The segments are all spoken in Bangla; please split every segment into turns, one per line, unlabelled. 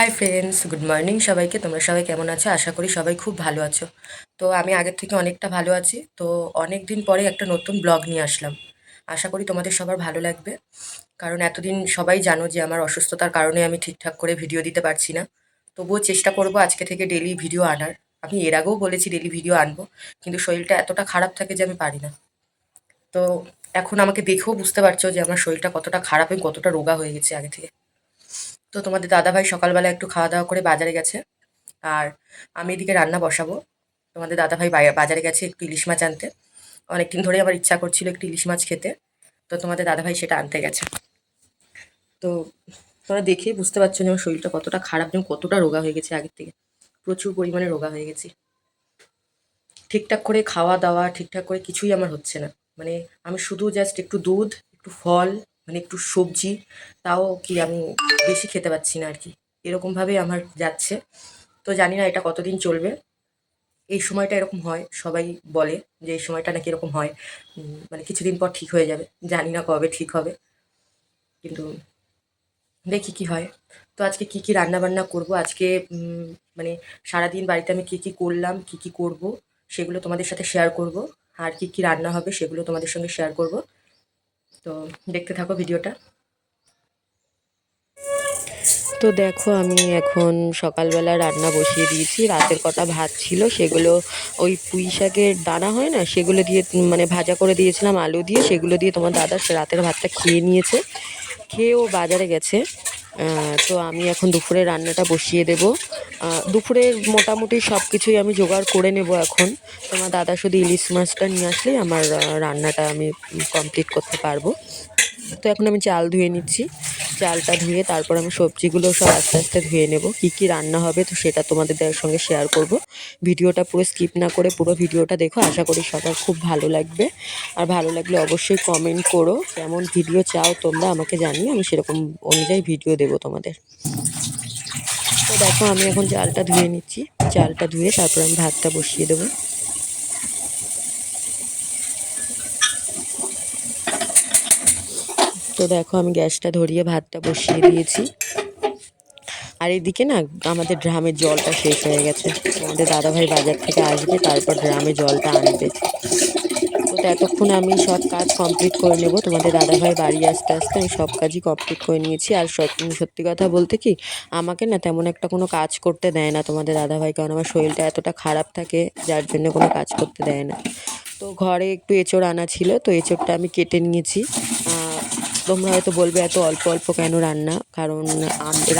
হাই ফ্রেন্ডস গুড মর্নিং সবাইকে। তোমরা সবাই কেমন আছো? আশা করি সবাই খুব ভালো আছো। তো আমি আগের থেকে অনেকটা ভালো আছি। তো অনেক দিন পরে একটা নতুন ব্লগ নিয়ে আসলাম। আশা করি তোমাদের সবার ভালো লাগবে। কারণ এতদিন সবাই জানো যে আমার অসুস্থতার কারণে আমি ঠিকঠাক করে ভিডিও দিতে পারছি না। তবুও চেষ্টা করব আজকে থেকে ডেলি ভিডিও আনার। আমি এর আগেও বলেছি ডেলি ভিডিও আনব। কিন্তু শরীরটা এতটা খারাপ থাকে যে আমি পারি না। তো এখন আমাকে দেখেও বুঝতে পারছ যে আমার শরীরটা কতটা খারাপ এবং কতটা রোগা হয়ে গেছে আগে থেকে। তো তোমাদের দাদাভাই সকালবেলা একটু খাওয়া দাওয়া করে বাজারে গেছে। আর আমি এদিকে রান্না বসাবো। তোমাদের দাদাভাই বাজারে গেছে একটু ইলিশ মাছ আনতে। অনেকদিন ধরে আমার ইচ্ছা করছিল একটু ইলিশ মাছ খেতে। তো তোমাদের দাদাভাই সেটা আনতে গেছে। তো তোমরা দেখেই বুঝতে পারছ যে আমার শরীরটা কতটা খারাপ এবং কতটা রোগা হয়ে গেছে আগের থেকে। প্রচুর পরিমাণে রোগা হয়ে গেছি। ঠিকঠাক করে খাওয়া দাওয়া ঠিকঠাক করে কিছুই আমার হচ্ছে না। মানে আমি শুধু জাস্ট একটু দুধ, একটু ফল মানে একটু সবজি, তাও কি আমি বেশি খেতে পাচ্ছি না আর কি এরকমভাবে আমার যাচ্ছে। তো জানি না এটা কতদিন চলবে। এই সময়টা এরকম হয়, সবাই বলে যে এই সময়টা নাকি এরকম হয়। মানে কিছুদিন পর ঠিক হয়ে যাবে। জানি না কবে ঠিক হবে। কিন্তু দেখি কি হয়। তো আজকে কি কি রান্না বান্না করব? আজকে মানে সারাদিন বাড়িতে আমি কি কি করলাম, কি কি করব, সেগুলো তোমাদের সাথে শেয়ার করব। আর কি কি রান্না হবে সেগুলো তোমাদের সঙ্গে শেয়ার করব। তো দেখতে থাকো ভিডিওটা। তো দেখো, আমি এখন সকালবেলা রান্না বসিয়ে দিয়েছি। রাতের কটা ভাত ছিল, সেগুলো ওই পুঁই শাকের দানা হয় না, সেগুলো দিয়ে মানে ভাজা করে দিয়েছিলাম আলু দিয়ে, সেগুলো দিয়ে তোমার দাদা সে রাতের ভাতটা খেয়ে নিয়েছে। খেয়ে ও বাজারে গেছে। তো আমি এখন দুপুরে রান্নাটা বসিয়ে দেব। দুপুরের মোটামুটি সব কিছুই আমি জোগাড় করে নেব এখন। তোমার দাদা শুধু ইলিশ মাছটা নিয়ে আসলেই আমার রান্নাটা আমি কমপ্লিট করতে পারব। তো এখন আমি চাল ধুয়ে নিচ্ছি। চালটা ধুয়ে তারপর আমি সবজিগুলো সব আস্তে আস্তে ধুয়ে নেব। কি কি রান্না হবে তো সেটা তোমাদের দের সঙ্গে শেয়ার করব। ভিডিওটা পুরো স্কিপ না করে পুরো ভিডিওটা দেখো। আশা করি সবার খুব ভালো লাগবে। আর ভালো লাগলে অবশ্যই কমেন্ট করো। কেমন ভিডিও চাও তোমরা আমাকে জানিয়ে আমি সেরকম অনুযায়ী ভিডিও দেবো তোমাদের। তো দেখো, আমি এখন চালটা ধুয়ে নিচ্ছি। চালটা ধুয়ে তারপর আমি ভাতটা বসিয়ে দেবো। তো দেখো, আমি গ্যাসটা ধরিয়ে ভাতটা বসিয়ে দিয়েছি। আর এদিকে না, আমাদের ড্রামের জলটা শেষ হয়ে গেছে। আমাদের দাদাভাই বাজার থেকে আসবে, তারপর ড্রামে জলটা আনবে। তো এতক্ষণ আমি সব কাজ কমপ্লিট করে নেব। তোমাদের দাদাভাই বাড়ি আসতে আসতে আমি সব কাজই কমপ্লিট করে নিয়েছি। আর সত- সত্যি কথা বলতে কি, আমাকে না তেমন একটা কোনো কাজ করতে দেয় না তোমাদের দাদাভাই, কারণ আমার শরীরটা এতটা খারাপ থাকে, যার জন্য কোনো কাজ করতে দেয় না। তো ঘরে একটু এঁচড় আনা ছিল, তো এঁচড়টা আমি কেটে নিয়েছি। তোমরা হয়তো বলবে এত অল্প অল্প কেন রান্না? কারণ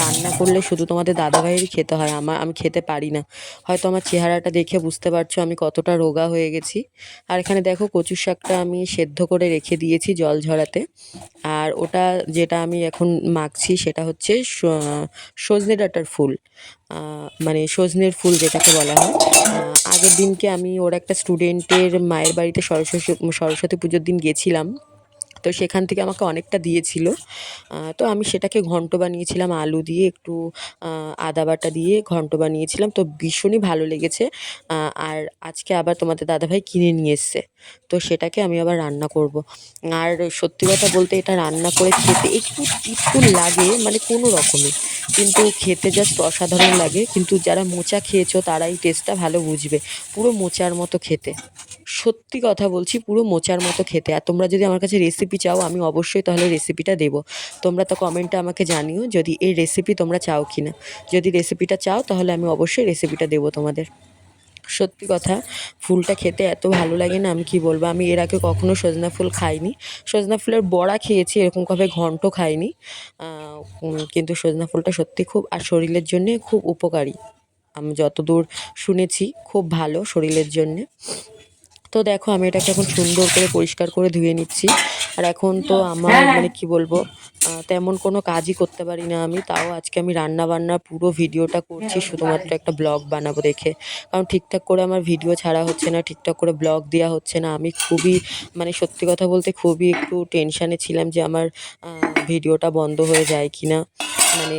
রান্না করলে শুধু তোমাদের দাদাভাইয়েরই খেতে হয় আমার আমি খেতে পারি না। হয়তো আমার চেহারাটা দেখে বুঝতে পারছ আমি কতটা রোগা হয়ে গেছি। আর এখানে দেখো কচুর শাকটা আমি সেদ্ধ করে রেখে দিয়েছি জল ঝরাতে। আর ওটা যেটা আমি এখন মাখছি সেটা হচ্ছে সজনে ডাঁটার ফুল। মানে সজনের ফুল যেটাকে বলা হয়। আগের দিনকে আমি ওর একটা স্টুডেন্টের মায়ের বাড়িতে সরস্বতী সরস্বতী পুজোর দিন গেছিলাম। তো সেখান থেকে আমাকে অনেকটা দিয়েছিল। তো আমি সেটাকে ঘন্ট বানিয়েছিলাম, আলু দিয়ে একটু আদা বাটা দিয়ে ঘন্ট বানিয়েছিলাম। তো ভীষণই ভালো লেগেছে। আর আজকে আবার তোমাদের দাদাভাই কিনে নিয়ে এসছে। তো সেটাকে আমি আবার রান্না করব। আর সত্যি কথা বলতে এটা রান্না করে খেতে একটু একটু লাগে মানে কোনো রকমে। কিন্তু খেতে জাস্ট অসাধারণ লাগে। কিন্তু যারা মোচা খেয়েছো, তারাই টেস্টটা ভালো বুঝবে। পুরো মোচার মতো খেতে। সত্যি কথা বলছি, পুরো মোচার মতো খেতে। আর তোমরা যদি আমার কাছে রেসিপি চাও, আমি অবশ্যই তাহলে রেসিপিটা দেবো। তোমরা তো কমেন্টে আমাকে জানিও, যদি এই রেসিপি তোমরা চাও কি না যদি রেসিপিটা চাও, তাহলে আমি অবশ্যই রেসিপিটা দেবো তোমাদের। সত্যি কথা, ফুলটা খেতে এত ভালো লাগে না, আমি কি বলব? আমি এর আগে কখনো সজনা ফুল খাইনি। সজনা ফুলের বড়া খেয়েছি এরকমভাবে ঘন্ট খাইনি। কিন্তু সজনা ফুলটা সত্যি খুব, আর শরীরের জন্যে খুব উপকারী। আমি যতদূর শুনেছি, খুব ভালো শরীরের জন্যে। তো দেখো আমি এটাকে এখন সুন্দর করে পরিষ্কার করে ধুয়ে নিচ্ছি। আর এখন তো আমার মানে কি বলব তেমন কোনো কাজই করতে পারি না আমি। তাও আজকে আমি রান্না বান্নার পুরো ভিডিওটা করছি শুধুমাত্র একটা ব্লগ বানাবো দেখে। কারণ ঠিকঠাক করে আমার ভিডিও ছাড়া হচ্ছে না ঠিকঠাক করে ব্লগ দেওয়া হচ্ছে না। আমি খুবই মানে সত্যি কথা বলতে খুবই একটু টেনশানে ছিলাম যে আমার ভিডিওটা বন্ধ হয়ে যায় কি না মানে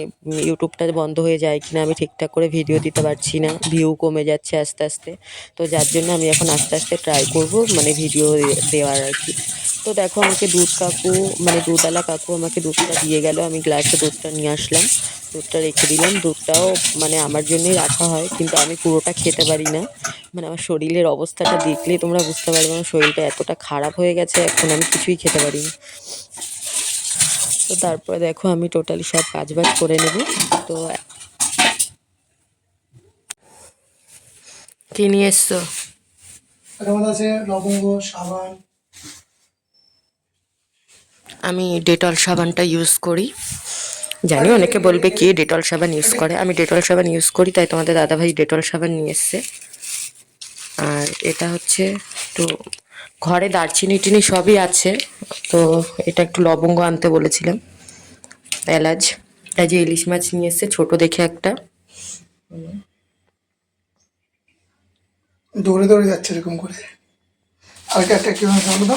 ইউটিউবটা বন্ধ হয়ে যায় কিনা আমি ঠিকঠাক করে ভিডিও দিতে পারছি না ভিউ কমে যাচ্ছে আস্তে আস্তে। তো যার জন্য আমি এখন আস্তে আস্তে ট্রাই করব মানে ভিডিও দেওয়ার আর কি। তো দেখো আমাকে দুধ কাকু মানে দুধওয়ালা কাকু আমাকে দুধটা দিয়ে গেল, আমি গ্লাসে দুধটা নিয়ে আসলাম। দুধটা রেখে দিলাম, দুধটাও মানে আমার জন্যই রাখা হয়, কিন্তু আমি পুরোটা খেতে পারি না। মানে আমার শরীরের অবস্থাটা দেখলেই তোমরা বুঝতে পারবে, আমার শরীরটা এতটা খারাপ হয়ে গেছে, এখন আমি কিছুই খেতে পারি না। তো তারপরে দেখো আমি টোটালি সব কাজ বাজ করে নেব। তো কি নিয়ে এসছো?
এটার আছে লবঙ্গ সাবান।
আমি ডেটল সাবানটা ইউজ করি। জানি অনেকে বলবে কি ডেটল সাবান ইউজ করে। আমি ডেটল সাবান ইউজ করি তাই তোমাদের দাদাভাই ডেটল সাবান নিয়ে এসছে। আর এটা হচ্ছে একটু ঘরে দারচিনি টিনি সবই আছে। তো এটা একটু লবঙ্গ আনতে বলেছিলাম। এলাচ এই যে ইলিশ মাছ নিয়ে এসছে ছোট দেখে একটা।
দৌড়ে দৌড়ে যাচ্ছে এরকম করে। কালকে একটা কি হয়েছে বলো তো।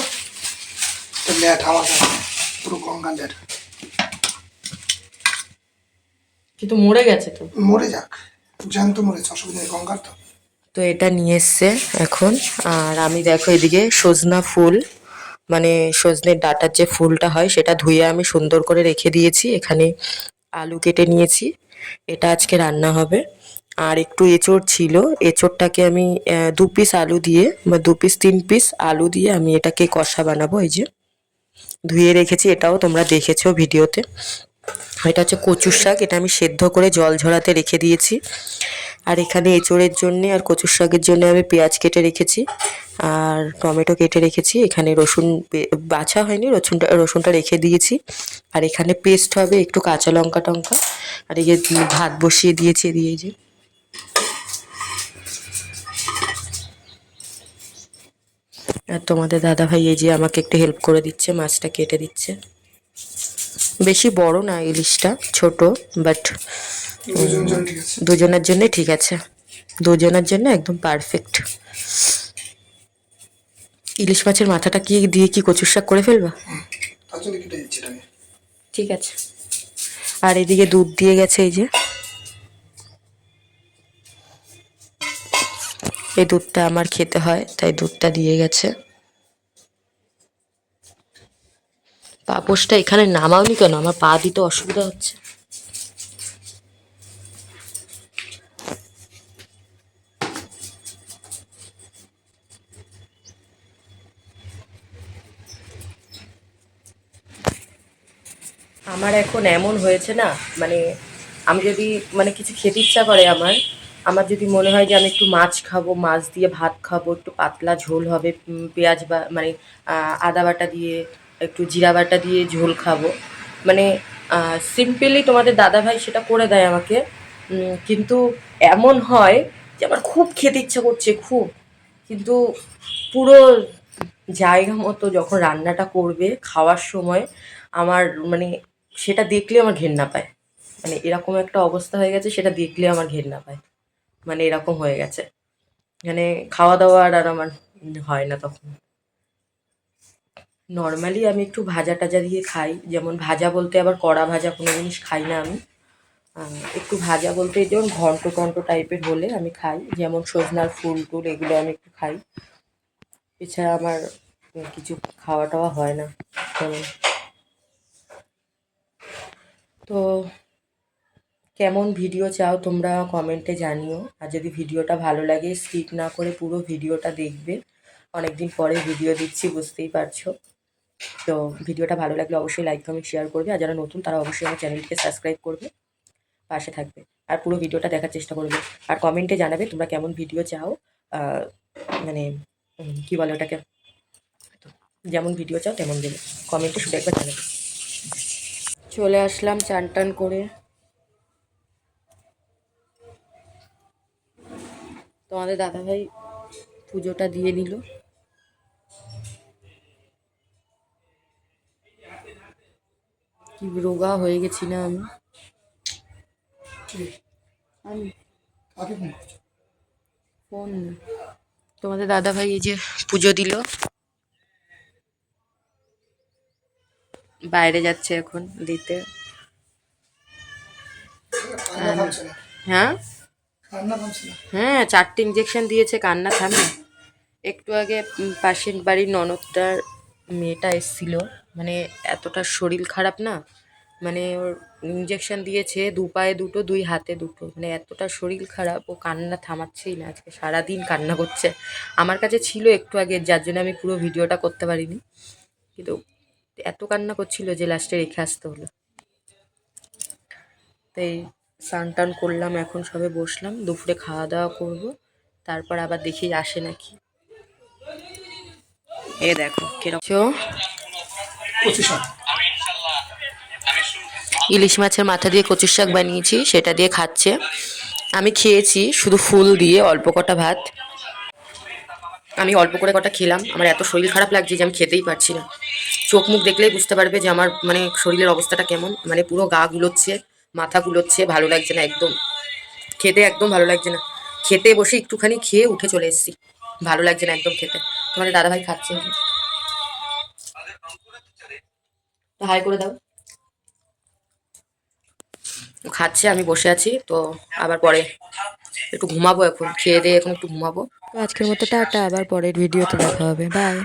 ল্যাট কাছে পুরো গঙ্গা ল্যাট।
কিন্তু মরে গেছে তো।
মরে যাক। জ্যান্ত মরেছে অসুবিধা নেই গঙ্গার তো।
তো এটা নিয়ে এসছে এখন। আর আমি দেখো এদিকে সজনা ফুল মানে সজনের ডাটার যে ফুলটা হয় সেটা ধুয়ে আমি সুন্দর করে রেখে দিয়েছি। এখানে আলু কেটে নিয়েছি। এটা আজকে রান্না হবে। আর একটু এঁচড় ছিল। এঁচড়টাকে আমি দু পিস আলু দিয়ে, বা দু পিস তিন পিস আলু দিয়ে আমি এটাকে কষা বানাবো। এই যে ধুয়ে রেখেছি, এটাও তোমরা দেখেছ ভিডিওতে। এটা হচ্ছে কচুর শাক। এটা আমি সেদ্ধ করে জল ঝরাতে রেখে দিয়েছি। আর এখানে এঁচড়ের জন্য আর কচুর শাকের জন্য আমি পেঁয়াজ কেটে রেখেছি আর টমেটো কেটে রেখেছি। এখানে রসুন বাছা হয়নি, রসুনটা রসুনটা রেখে দিয়েছি। আর এখানে পেস্ট হবে একটু কাঁচা লঙ্কা টঙ্কা। আর এই ভাত বসিয়ে দিয়েছি দিয়ে যে। আর তোমাদের দাদা ভাই এই যে আমাকে একটু হেল্প করে দিচ্ছে, মাছটা কেটে দিচ্ছে। বেশি বড় না ইলিশটা ছোট বাট দুজনের জন্য ঠিক আছে। দুজনের জন্য একদম পারফেক্ট ইলিশ মাছের মাথাটা কি দিয়ে কি কচুর শাক করে ফেলবা? ঠিক আছে। আর এদিকে দুধ দিয়ে গেছে এই যে। এই দুধটা আমার খেতে হয় তাই দুধটা দিয়ে গেছে। পাপোশটা এখানে নামাওনি কেন? আমার পা দিতে অসুবিধা হচ্ছে। আমার এখন এমন হয়েছে না মানে আমি যদি মানে কিছু খেতে ইচ্ছা করে আমার আমার যদি মনে হয় যে আমি একটু মাছ খাব, মাছ দিয়ে ভাত খাব, একটু পাতলা ঝোল হবে পেঁয়াজ বা মানে আদা বাটা দিয়ে একটু জিরা বাটা দিয়ে ঝোল খাব। মানে সিম্পলি তোমাদের দাদাভাই সেটা করে দেয় আমাকে। কিন্তু এমন হয় যে আমার খুব খেতে ইচ্ছা করছে, খুব। কিন্তু পুরো জায়গা মতো যখন রান্নাটা করবে খাওয়ার সময় আমার মানে সেটা দেখলে আমার ঘেন্না পায়। মানে এরকম একটা অবস্থা হয়ে গেছে, সেটা দেখলে আমার ঘেন্না পায়। মানে এরকম হয়ে গেছে। মানে খাওয়া দাওয়া আর আর আমার হয় না তখন। নর্মালি আমি একটু ভাজা টাজা দিয়ে খাই। যেমন ভাজা বলতে আবার কড়া ভাজা কোনো জিনিস খাই না আমি। একটু ভাজা বলতে যেমন ঘন্ট টন্ট টাইপের হলে আমি খাই। যেমন সজনার ফুল টুল এগুলো আমি একটু খাই। এছাড়া আমার কিছু খাওয়া টাওয়া হয় না। তো কেমন ভিডিও চাও তোমরা কমেন্টে জানিও। আর যদি ভিডিওটা ভালো লাগে, স্কিপ না করে পুরো ভিডিওটা দেখবে। অনেকদিন পরে ভিডিও দিচ্ছি, বুঝতেই পারছ। তো ভিডিওটা ভালো লাগলে অবশ্যই লাইক কমেন্ট শেয়ার করবে। আর যারা নতুন, তারা অবশ্যই আমার চ্যানেলটিকে সাবস্ক্রাইব করবে। পাশে থাকবে। আর পুরো ভিডিওটা দেখার চেষ্টা করবে। আর কমেন্টে জানাবে তোমরা কেমন ভিডিও চাও। মানে কি বলে ওটাকে? যেমন ভিডিও চাও, তেমন দেবে। কমেন্টে শুধু একবার জানাবে। চলে আসলাম চান টান করে। তোমাদের দাদাভাই পুজোটা দিয়ে নিল। কি রোগা হয়ে গেছি না আমি
ফোন
তোমাদের দাদাভাই এই যে পুজো দিল। বাইরে যাচ্ছে এখন দিতে। হ্যাঁ? হ্যাঁ চারটে ইঞ্জেকশন দিয়েছে কান্না থামে। একটু আগে পাশের বাড়ির ননদটার মেয়েটা এসছিল মানে এতটা শরীর খারাপ না মানে ওর ইঞ্জেকশন দিয়েছে দু পায়ে দুটো, দুই হাতে দুটো মানে এতটা শরীর খারাপ, ও কান্না থামাচ্ছেই না, আজকে সারাদিন কান্না করছে। আমার কাছে ছিল একটু আগে, যার জন্য আমি পুরো ভিডিওটা করতে পারিনি, কিন্তু এত কান্না করছিল যে লাস্টে রেখে আসতে হলো। তাই স্নান টান করলাম, এখন সবে বসলাম, দুপুরে খাওয়া দাওয়া করব, তারপর আবার দেখি আসে নাকি। এ দেখো কীরকম ইলিশ মাছের মাথা দিয়ে কচুর শাক বানিয়েছি সেটা দিয়ে খাচ্ছে। আমি খেয়েছি শুধু ফুল দিয়ে অল্প কটা ভাত। আমি অল্প করে কটা খেলাম আমার এত শরীর খারাপ লাগছে যে আমি খেতেই পারছি না। চোখ মুখ দেখলেই বুঝতে পারবে যে আমার মানে শরীরের অবস্থাটা কেমন। মানে পুরো গা গুলোচ্ছে মাথা গুলোচ্ছে ভালো লাগছে না একদম। খেতে একদম ভালো লাগছে না। খেতে বসে একটুখানি খেয়ে উঠে চলে এসেছি। ভালো লাগছে না একদম খেতে। তোমাদের দাদাভাই খাচ্ছে। হাই করে দাও। খাচ্ছে, আমি বসে আছি, তো আবার পরে একটু ঘুমাবো এখন, খেয়ে দিয়ে এখন একটু ঘুমাবো। তো আজকের মতো টাটা, আবার পরের ভিডিওতে দেখা হবে বাই